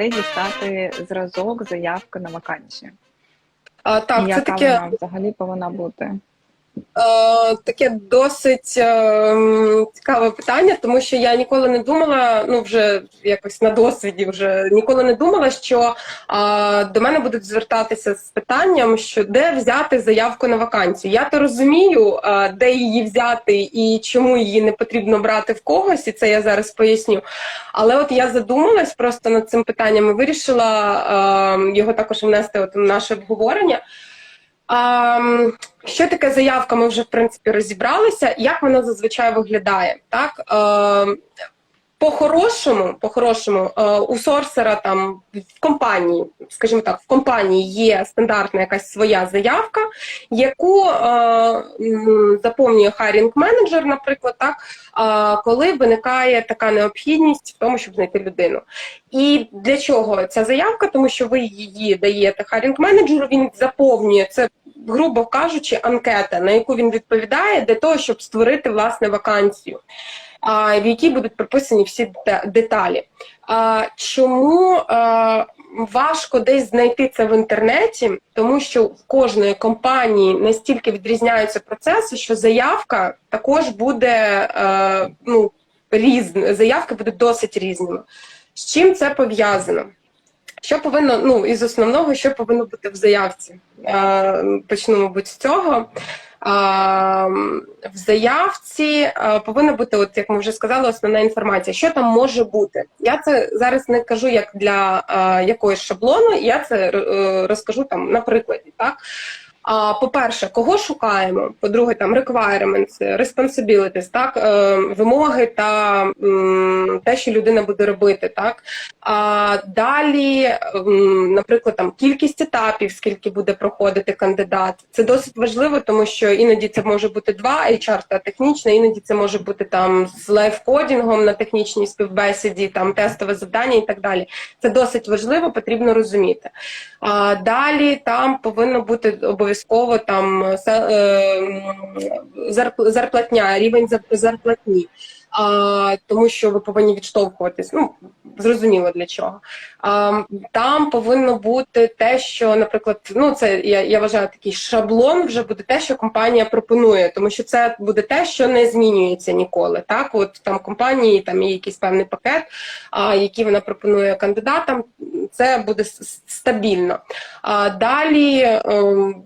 де дістати зразок заявки на вакансію? А, так, І це яка таке. вона взагалі повинна бути? Е, таке досить е, цікаве питання, тому що я ніколи не думала, ну вже якось на досвіді, вже ніколи не думала, що е, до мене будуть звертатися з питанням, що де взяти заявку на вакансію. Я то розумію, е, де її взяти і чому її не потрібно брати в когось, і це я зараз поясню. Але от я задумалась просто над цим питанням і вирішила е, його також внести от у наше обговорення. Що таке заявка? Ми вже в принципі розібралися. Як вона зазвичай виглядає? Так по-хорошому, по-хорошому, е, у сорсера там в компанії, скажімо так, в компанії є стандартна якась своя заявка, яку е, заповнює хайрінг менеджер, наприклад, так, е, коли виникає така необхідність в тому, щоб знайти людину. І для чого ця заявка? Тому що ви її даєте хайрінг менеджеру, він заповнює це грубо кажучи, анкета, на яку він відповідає, для того, щоб створити власне вакансію, в якій будуть прописані всі деталі. Чому важко десь знайти це в інтернеті? Тому що в кожної компанії настільки відрізняються процеси, що заявка також буде ну, різна, заявки будуть досить різними. З чим це пов'язано? Що повинно, ну із основного, що повинно бути в заявці? Почну, мабуть, з цього. А, в заявці повинна бути, от як ми вже сказали, основна інформація. Що там може бути? Я це зараз не кажу як для якогось шаблону, я це е, розкажу там на прикладі. Так? По-перше, кого шукаємо? По-друге, там requirements, responsibilities, так, е, вимоги та те, що людина буде робити. Так? А, далі, наприклад, там кількість етапів, скільки буде проходити кандидат. Це досить важливо, тому що іноді це може бути два HR та технічна, іноді це може бути там з лайфкодінгом на технічній співбесіді, там тестове завдання і так далі. Це досить важливо, потрібно розуміти. А, далі там повинно бути обов'язково там се- е, зарп- зарплатня, рівень зарплатні. Тому що ви повинні відштовхуватись. Ну зрозуміло для чого. Там повинно бути те, що, наприклад, ну це я, я вважаю такий шаблон, вже буде те, що компанія пропонує, тому що це буде те, що не змінюється ніколи. Так, от там компанії там є якийсь певний пакет, який вона пропонує кандидатам. Це буде стабільно. А далі ем,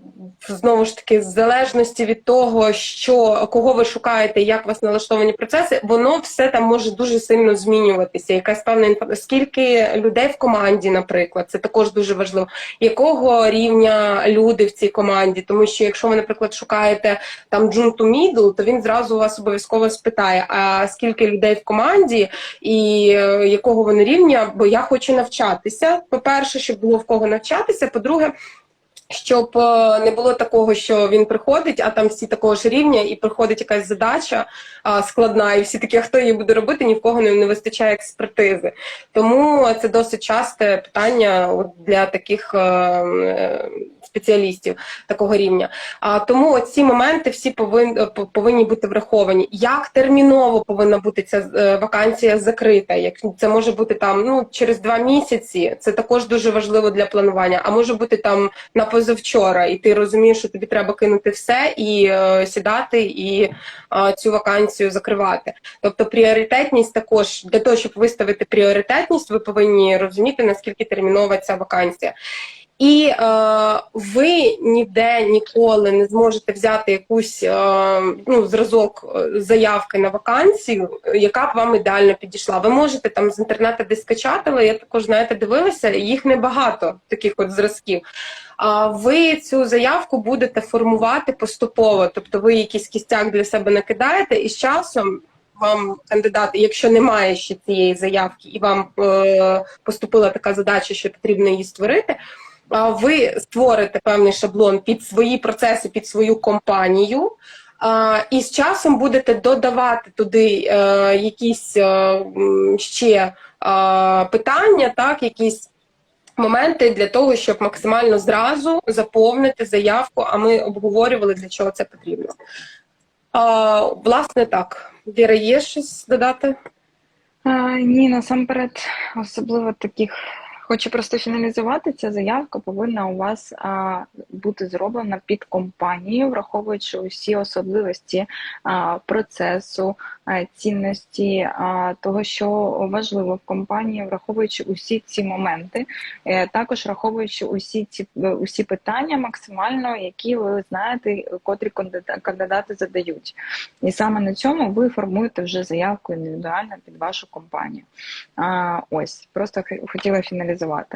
знову ж таки, в залежності від того, що кого ви шукаєте, як у вас налаштовані процеси, воно все там може дуже сильно змінюватися. Якась певна інфа- скільки людей в команді, наприклад, це також дуже важливо. Якого рівня люди в цій команді? Тому що якщо ви, наприклад, шукаєте там джун to middle, то він зразу у вас обов'язково спитає: а скільки людей в команді і е, якого вони рівня? Бо я хочу навчатися. По-перше, щоб було в кого навчатися. По-друге, щоб е, не було такого, що він приходить, а там всі такого ж рівня, і приходить якась задача складна, і всі такі, хто її буде робити, ні в кого не, вистачає експертизи. Тому це досить часте питання для таких е, е, спеціалістів такого рівня. А тому ці моменти всі повин, по- повинні бути враховані. Як терміново повинна бути ця е, вакансія закрита? Як це може бути там ну через два місяці? Це також дуже важливо для планування. А може бути там на позавчора, і ти розумієш, що тобі треба кинути все і е, сідати і е, цю вакансію закривати. Тобто пріоритетність також для того, щоб виставити пріоритетність, ви повинні розуміти наскільки термінова ця вакансія. І е, ви ніде ніколи не зможете взяти якусь е, ну, зразок е, заявки на вакансію, яка б вам ідеально підійшла. Ви можете там з інтернету десь скачати, але я також знаєте, дивилася, їх небагато таких от зразків. А ви цю заявку будете формувати поступово, тобто ви якийсь кістяк для себе накидаєте, і з часом вам кандидат, якщо немає ще цієї заявки, і вам е, поступила така задача, що потрібно її створити. Ви створите певний шаблон під свої процеси, під свою компанію, і з часом будете додавати туди е, якісь е, ще е, питання, так, якісь моменти для того, щоб максимально зразу заповнити заявку, а ми обговорювали, для чого це потрібно. Власне, так. Віра, є щось додати? Ні, насамперед, особливо таких Хочу просто фіналізувати. Ця заявка повинна у вас а, бути зроблена під компанією, враховуючи усі особливості а, процесу, цінності, того, що важливо в компанії, враховуючи усі ці моменти, Е, також враховуючи усі ці е, усі питання максимально, які ви знаєте, котрі кандида- кандидати задають. І саме на цьому ви формуєте вже заявку індивідуально під вашу компанію. Ось просто хотіла фіналізувати.